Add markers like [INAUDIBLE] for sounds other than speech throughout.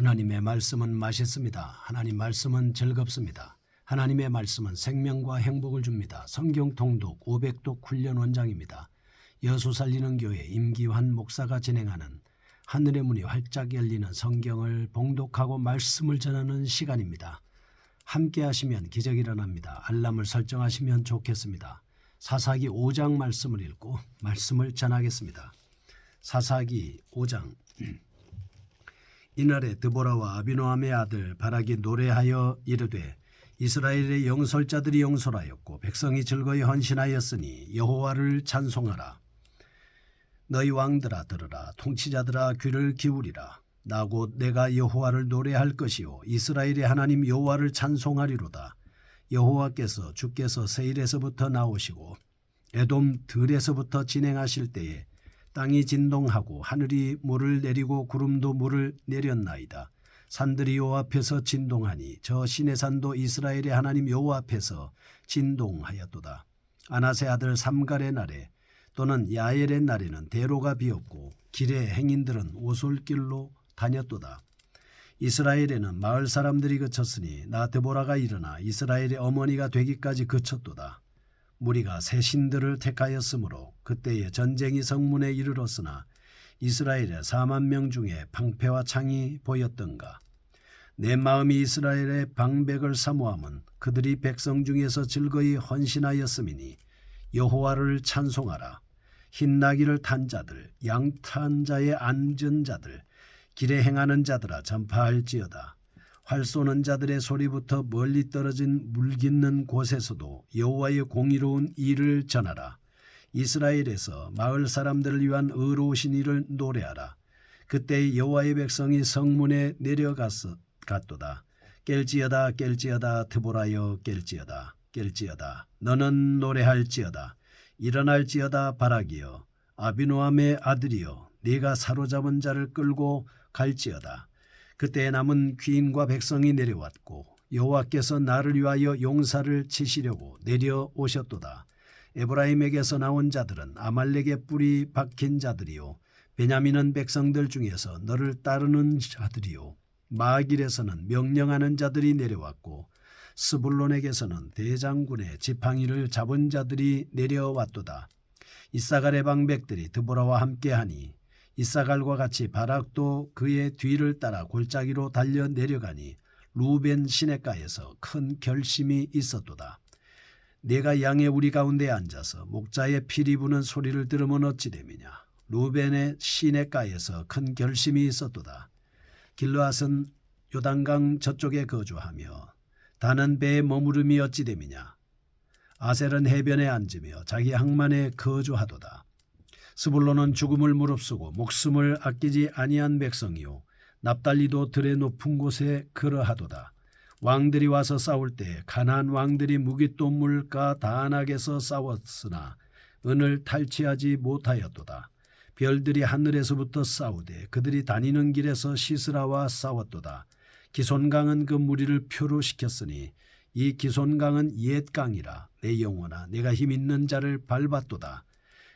하나님의 말씀은 맛있습니다. 하나님 말씀은 즐겁습니다. 하나님의 말씀은 생명과 행복을 줍니다. 성경 통독 500독 훈련 원장입니다. 여수 살리는 교회 임기환 목사가 진행하는 하늘의 문이 활짝 열리는 성경을 봉독하고 말씀을 전하는 시간입니다. 함께 하시면 기적이 일어납니다. 알람을 설정하시면 좋겠습니다. 사사기 5장 말씀을 읽고 말씀을 전하겠습니다. 사사기 5장 [CLEARS THROAT] 이날에 드보라와 아비노함의 아들 바락이 노래하여 이르되 이스라엘의 영설자들이 영설하였고 백성이 즐거이 헌신하였으니 여호와를 찬송하라. 너희 왕들아 들으라 통치자들아 귀를 기울이라. 나 곧 내가 여호와를 노래할 것이요 이스라엘의 하나님 여호와를 찬송하리로다. 여호와께서 주께서 세일에서부터 나오시고 에돔 들에서부터 진행하실 때에 땅이 진동하고 하늘이 물을 내리고 구름도 물을 내렸나이다. 산들이 여호와 앞에서 진동하니 저 신의 산도 이스라엘의 하나님 여호와 앞에서 진동하였도다. 아나세 아들 삼갈의 날에 또는 야엘의 날에는 대로가 비었고 길에 행인들은 오솔길로 다녔도다. 이스라엘에는 마을 사람들이 그쳤으니 나 드보라가 일어나 이스라엘의 어머니가 되기까지 그쳤도다. 무리가 새 신들을 택하였으므로 그때에 전쟁이 성문에 이르렀으나 이스라엘의 4만 명 중에 방패와 창이 보였던가. 내 마음이 이스라엘의 방백을 사모함은 그들이 백성 중에서 즐거이 헌신하였음이니 여호와를 찬송하라. 흰 나귀를 탄 자들, 양탄 자의 앉은 자들, 길에 행하는 자들아 전파할지어다. 활 쏘는 자들의 소리부터 멀리 떨어진 물 깃는 곳에서도 여호와의 공의로운 일을 전하라. 이스라엘에서 마을 사람들을 위한 의로우신 일을 노래하라. 그때 여호와의 백성이 성문에 내려갔어 갔도다. 깰지어다 깰지어다 트보라여 깰지어다 깰지어다 너는 노래할지어다 일어날지어다 바라기여 아비노함의 아들이여 네가 사로잡은 자를 끌고 갈지어다 그때 남은 귀인과 백성이 내려왔고 여호와께서 나를 위하여 용사를 치시려고 내려오셨도다. 에브라임에게서 나온 자들은 아말렉의 뿔이 박힌 자들이요 베냐민은 백성들 중에서 너를 따르는 자들이요 마길에서는 명령하는 자들이 내려왔고 스불론에게서는 대장군의 지팡이를 잡은 자들이 내려왔도다. 이사갈의 방백들이 드보라와 함께하니 이사갈과 같이 바락도 그의 뒤를 따라 골짜기로 달려 내려가니 루벤 시내가에서 큰 결심이 있었도다. 내가 양의 우리 가운데 앉아서 목자의 피리 부는 소리를 들으면 어찌 됨이냐. 루벤의 시내가에서 큰 결심이 있었도다. 길르앗은 요단강 저쪽에 거주하며 다는 배에 머무름이 어찌 됨이냐. 아셀은 해변에 앉으며 자기 항만에 거주하도다. 스불론은 죽음을 무릅쓰고 목숨을 아끼지 아니한 백성이요 납달리도 들의 높은 곳에 그러하도다. 왕들이 와서 싸울 때 가나안 왕들이 무기또물과 다안악에서 싸웠으나 은을 탈취하지 못하였도다. 별들이 하늘에서부터 싸우되 그들이 다니는 길에서 시스라와 싸웠도다. 기손강은 그 무리를 표로 시켰으니 이 기손강은 옛강이라 내 영혼아 내가 힘 있는 자를 밟았도다.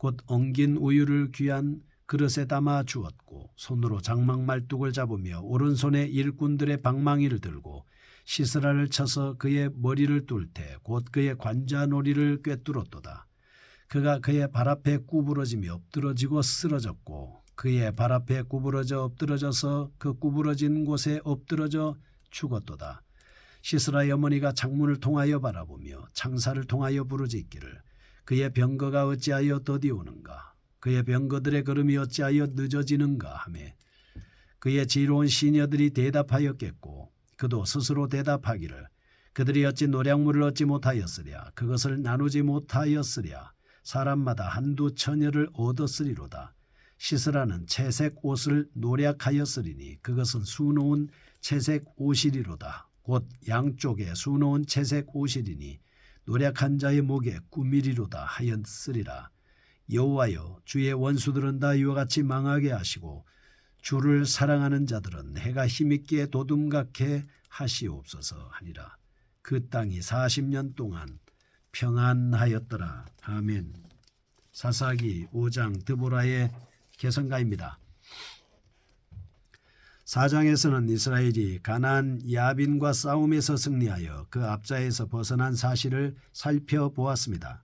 곧 엉긴 우유를 귀한 그릇에 담아 주었고 손으로 장막 말뚝을 잡으며 오른손에 일꾼들의 방망이를 들고 시스라를 쳐서 그의 머리를 뚫되 곧 그의 관자놀이를 꿰뚫었도다. 그가 그의 발 앞에 구부러지며 엎드러지고 쓰러졌고 그의 발 앞에 구부러져 엎드러져서 그 구부러진 곳에 엎드러져 죽었도다. 시스라의 어머니가 창문을 통하여 바라보며 창사를 통하여 부르짖기를 그의 병거가 어찌하여 더디오는가? 그의 병거들의 걸음이 어찌하여 늦어지는가? 하매 그의 지혜로운 시녀들이 대답하였겠고 그도 스스로 대답하기를 그들이 어찌 노량물을 얻지 못하였으랴? 그것을 나누지 못하였으랴? 사람마다 한두 처녀를 얻었으리로다. 시스라는 채색 옷을 노략하였으리니 그것은 수놓은 채색 옷이리로다. 곧 양쪽에 수놓은 채색 옷이리니 노략한 자의 목에 꾸미리로다 하였으리라. 여호와여 주의 원수들은 다 이와 같이 망하게 하시고 주를 사랑하는 자들은 해가 힘있게 도둠같게 하시옵소서 하니라. 그 땅이 40년 동안 평안하였더라. 아멘. 사사기 5장 드보라의 개성가입니다. 4장에서는 이스라엘이 가나안 야빈과 싸움에서 승리하여 그 앞자에서 벗어난 사실을 살펴보았습니다.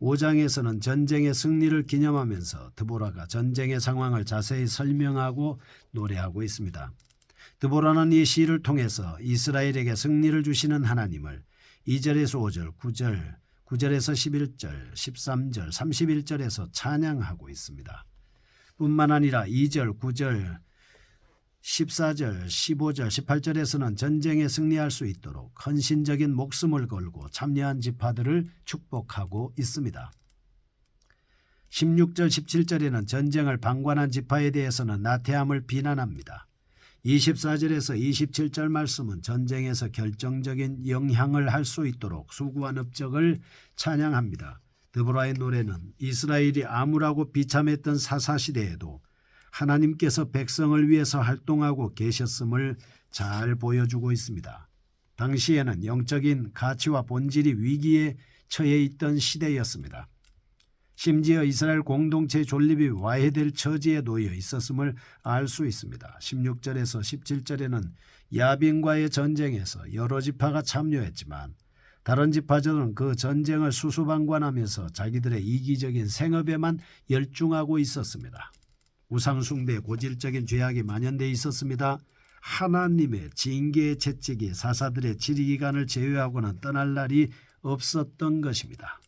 5장에서는 전쟁의 승리를 기념하면서 드보라가 전쟁의 상황을 자세히 설명하고 노래하고 있습니다. 드보라는 이 시를 통해서 이스라엘에게 승리를 주시는 하나님을 2절에서 5절, 9절, 9절에서 11절, 13절, 31절에서 찬양하고 있습니다. 뿐만 아니라 2절, 9절, 14절, 15절, 18절에서는 전쟁에 승리할 수 있도록 헌신적인 목숨을 걸고 참여한 지파들을 축복하고 있습니다. 16절, 17절에는 전쟁을 방관한 지파에 대해서는 나태함을 비난합니다. 24절에서 27절 말씀은 전쟁에서 결정적인 영향을 할 수 있도록 수고한 업적을 찬양합니다. 드보라의 노래는 이스라엘이 암울하고 비참했던 사사시대에도 하나님께서 백성을 위해서 활동하고 계셨음을 잘 보여주고 있습니다. 당시에는 영적인 가치와 본질이 위기에 처해 있던 시대였습니다. 심지어 이스라엘 공동체 존립이 와해될 처지에 놓여 있었음을 알 수 있습니다. 16절에서 17절에는 야빈과의 전쟁에서 여러 지파가 참여했지만 다른 지파들은 그 전쟁을 수수방관하면서 자기들의 이기적인 생업에만 열중하고 있었습니다. 우상숭배 고질적인 죄악이 만연돼 있었습니다. 하나님의 징계의 채찍이 사사들의 지리기간을 제외하고는 떠날 날이 없었던 것입니다.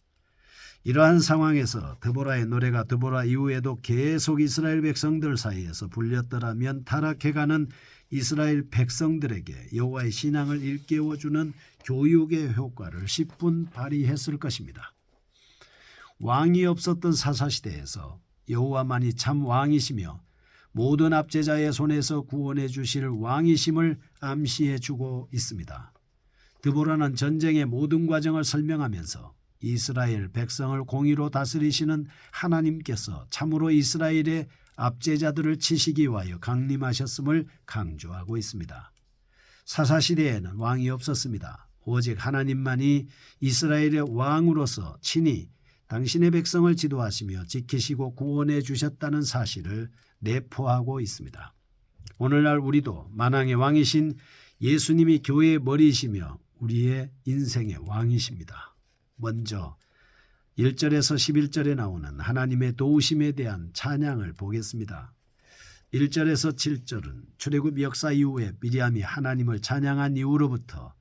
이러한 상황에서 드보라의 노래가 드보라 이후에도 계속 이스라엘 백성들 사이에서 불렸더라면 타락해가는 이스라엘 백성들에게 여호와의 신앙을 일깨워주는 교육의 효과를 10분 발휘했을 것입니다. 왕이 없었던 사사시대에서 여호와만이 참 왕이시며 모든 압제자의 손에서 구원해 주실 왕이심을 암시해 주고 있습니다. 드보라는 전쟁의 모든 과정을 설명하면서 이스라엘 백성을 공의로 다스리시는 하나님께서 참으로 이스라엘의 압제자들을 치시기 위하여 강림하셨음을 강조하고 있습니다. 사사시대에는 왕이 없었습니다. 오직 하나님만이 이스라엘의 왕으로서 친히 당신의 백성을 지도하시며 지키시고 구원해 주셨다는 사실을 내포하고 있습니다. 오늘날 우리도 만왕의 왕이신 예수님이 교회의 머리이시며 우리의 인생의 왕이십니다. 먼저 1절에서 11절에 나오는 하나님의 도우심에 대한 찬양을 보겠습니다. 1절에서 7절은 출애굽 역사 이후에 미리암이 하나님을 찬양한 이후로부터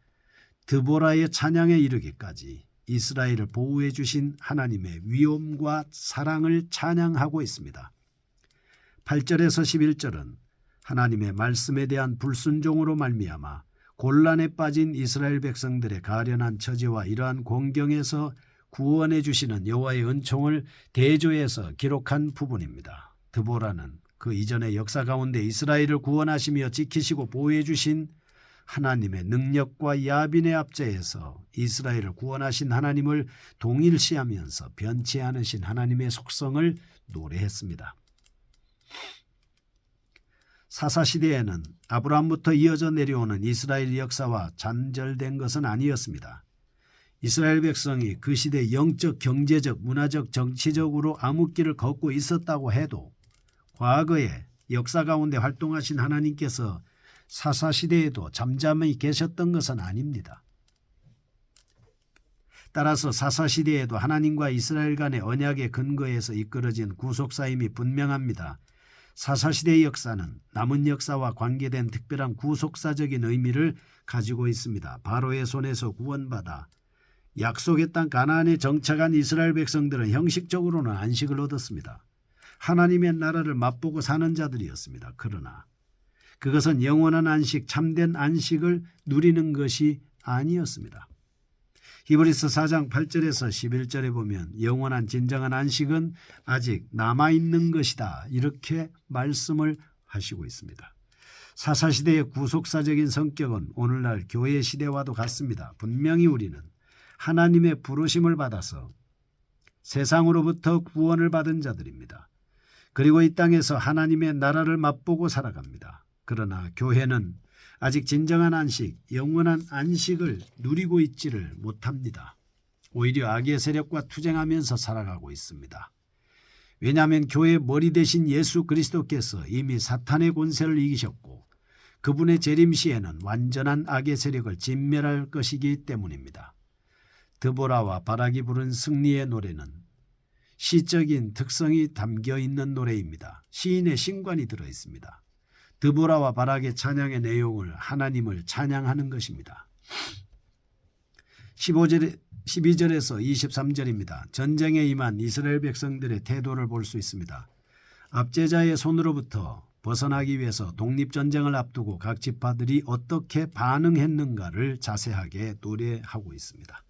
드보라의 찬양에 이르기까지 이스라엘을 보호해 주신 하나님의 위엄과 사랑을 찬양하고 있습니다. 8절에서 11절은 하나님의 말씀에 대한 불순종으로 말미암아 곤란에 빠진 이스라엘 백성들의 가련한 처지와 이러한 공경에서 구원해 주시는 여호와의 은총을 대조해서 기록한 부분입니다. 드보라는 그 이전의 역사 가운데 이스라엘을 구원하시며 지키시고 보호해 주신 하나님의 능력과 야빈의 앞자에서 이스라엘을 구원하신 하나님을 동일시하면서 변치 않으신 하나님의 속성을 노래했습니다. 사사시대에는 아브라함부터 이어져 내려오는 이스라엘 역사와 잔절된 것은 아니었습니다. 이스라엘 백성이 그 시대 영적, 경제적, 문화적, 정치적으로 암흑길을 걷고 있었다고 해도 과거에 역사 가운데 활동하신 하나님께서 사사시대에도 잠잠히 계셨던 것은 아닙니다. 따라서 사사시대에도 하나님과 이스라엘 간의 언약의 근거에서 이끌어진 구속사임이 분명합니다. 사사시대의 역사는 남은 역사와 관계된 특별한 구속사적인 의미를 가지고 있습니다. 바로의 손에서 구원받아 약속의 땅 가나안에 정착한 이스라엘 백성들은 형식적으로는 안식을 얻었습니다. 하나님의 나라를 맛보고 사는 자들이었습니다. 그러나 그것은 영원한 안식, 참된 안식을 누리는 것이 아니었습니다. 히브리서 4장 8절에서 11절에 보면 영원한 진정한 안식은 아직 남아 있는 것이다. 이렇게 말씀을 하시고 있습니다. 사사시대의 구속사적인 성격은 오늘날 교회 시대와도 같습니다. 분명히 우리는 하나님의 부르심을 받아서 세상으로부터 구원을 받은 자들입니다. 그리고 이 땅에서 하나님의 나라를 맛보고 살아갑니다. 그러나 교회는 아직 진정한 안식, 영원한 안식을 누리고 있지를 못합니다. 오히려 악의 세력과 투쟁하면서 살아가고 있습니다. 왜냐하면 교회의 머리 대신 예수 그리스도께서 이미 사탄의 권세를 이기셨고 그분의 재림 시에는 완전한 악의 세력을 진멸할 것이기 때문입니다. 드보라와 바락이 부른 승리의 노래는 시적인 특성이 담겨 있는 노래입니다. 시인의 신관이 들어 있습니다. 드보라와 바락의 찬양의 내용을 하나님을 찬양하는 것입니다. 15절, 12절에서 23절입니다. 전쟁에 임한 이스라엘 백성들의 태도를 볼 수 있습니다. 압제자의 손으로부터 벗어나기 위해서 독립전쟁을 앞두고 각 지파들이 어떻게 반응했는가를 자세하게 노래하고 있습니다.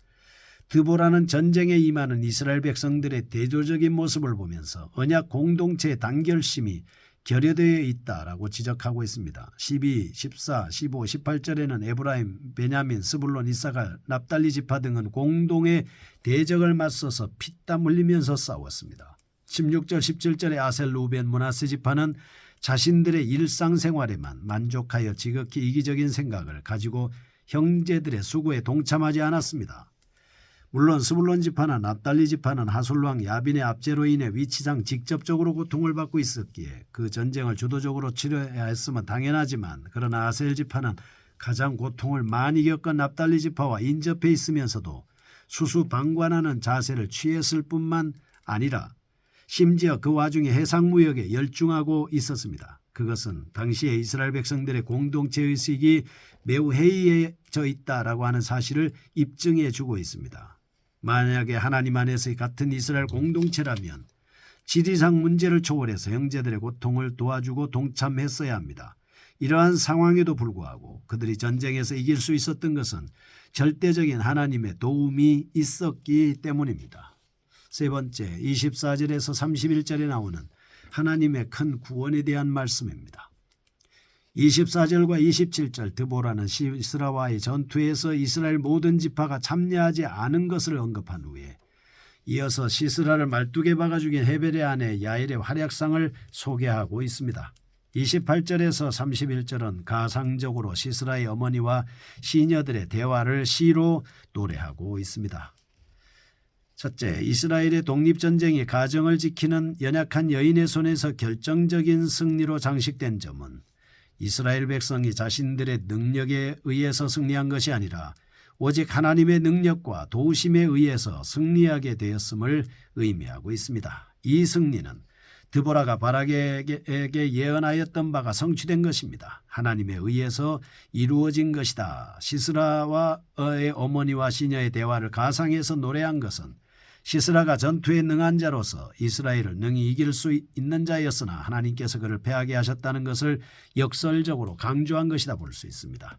드보라는 전쟁에 임하는 이스라엘 백성들의 대조적인 모습을 보면서 언약 공동체의 단결심이 결여되어 있다라고 지적하고 있습니다. 12, 14, 15, 18절에는 에브라임, 베냐민, 스불론, 이사갈, 납달리 지파 등은 공동의 대적을 맞서서 피땀 흘리면서 싸웠습니다. 16절, 17절의 아셀, 루벤, 문하세 지파는 자신들의 일상생활에만 만족하여 지극히 이기적인 생각을 가지고 형제들의 수고에 동참하지 않았습니다. 물론 스불론 지파나 납달리 지파는 하솔왕 야빈의 압제로 인해 위치상 직접적으로 고통을 받고 있었기에 그 전쟁을 주도적으로 치러야 했으면 당연하지만 그러나 아셀 지파는 가장 고통을 많이 겪은 납달리 지파와 인접해 있으면서도 수수방관하는 자세를 취했을 뿐만 아니라 심지어 그 와중에 해상무역에 열중하고 있었습니다. 그것은 당시의 이스라엘 백성들의 공동체 의식이 매우 해이해져 있다라고 하는 사실을 입증해 주고 있습니다. 만약에 하나님 안에서의 같은 이스라엘 공동체라면 지리상 문제를 초월해서 형제들의 고통을 도와주고 동참했어야 합니다. 이러한 상황에도 불구하고 그들이 전쟁에서 이길 수 있었던 것은 절대적인 하나님의 도움이 있었기 때문입니다. 세 번째, 24절에서 31절에 나오는 하나님의 큰 구원에 대한 말씀입니다. 24절과 27절 드보라는 시스라와의 전투에서 이스라엘 모든 지파가 참여하지 않은 것을 언급한 후에 이어서 시스라를 말뚝에 박아 죽인 헤벨의 아내 야일의 활약상을 소개하고 있습니다. 28절에서 31절은 가상적으로 시스라의 어머니와 시녀들의 대화를 시로 노래하고 있습니다. 첫째, 이스라엘의 독립전쟁이 가정을 지키는 연약한 여인의 손에서 결정적인 승리로 장식된 점은 이스라엘 백성이 자신들의 능력에 의해서 승리한 것이 아니라 오직 하나님의 능력과 도우심에 의해서 승리하게 되었음을 의미하고 있습니다. 이 승리는 드보라가 바락에게 예언하였던 바가 성취된 것입니다. 하나님에 의해서 이루어진 것이다. 시스라와의 어머니와 시녀의 대화를 가상해서 노래한 것은 시스라가 전투에 능한 자로서 이스라엘을 능히 이길 수 있는 자였으나 하나님께서 그를 패하게 하셨다는 것을 역설적으로 강조한 것이다 볼 수 있습니다.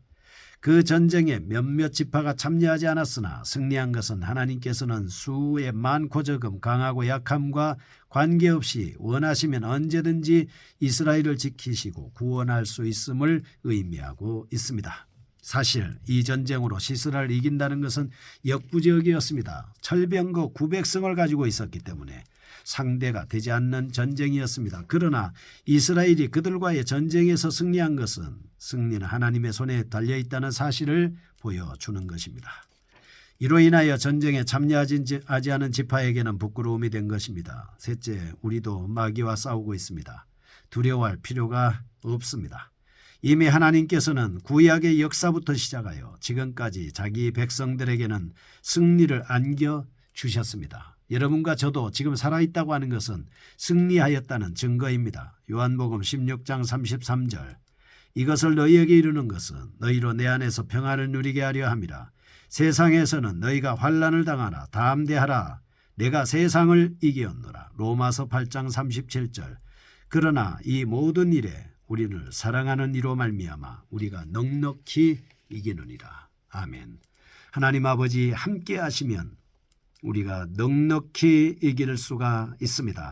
그 전쟁에 몇몇 지파가 참여하지 않았으나 승리한 것은 하나님께서는 수의 많고 적음 강하고 약함과 관계없이 원하시면 언제든지 이스라엘을 지키시고 구원할 수 있음을 의미하고 있습니다. 사실 이 전쟁으로 시스라를 이긴다는 것은 역부족이었습니다. 철병거 900성을 가지고 있었기 때문에 상대가 되지 않는 전쟁이었습니다. 그러나 이스라엘이 그들과의 전쟁에서 승리한 것은 승리는 하나님의 손에 달려 있다는 사실을 보여주는 것입니다. 이로 인하여 전쟁에 참여하지 않은 지파에게는 부끄러움이 된 것입니다. 셋째, 우리도 마귀와 싸우고 있습니다. 두려워할 필요가 없습니다. 이미 하나님께서는 구약의 역사부터 시작하여 지금까지 자기 백성들에게는 승리를 안겨 주셨습니다. 여러분과 저도 지금 살아있다고 하는 것은 승리하였다는 증거입니다. 요한복음 16장 33절 이것을 너희에게 이르는 것은 너희로 내 안에서 평안을 누리게 하려 함이라. 세상에서는 너희가 환란을 당하나 담대하라. 내가 세상을 이기었노라. 로마서 8장 37절 그러나 이 모든 일에 우리를 사랑하는 이로 말미암아 우리가 넉넉히 이기느니라. 아멘. 하나님 아버지 함께 하시면 우리가 넉넉히 이길 수가 있습니다.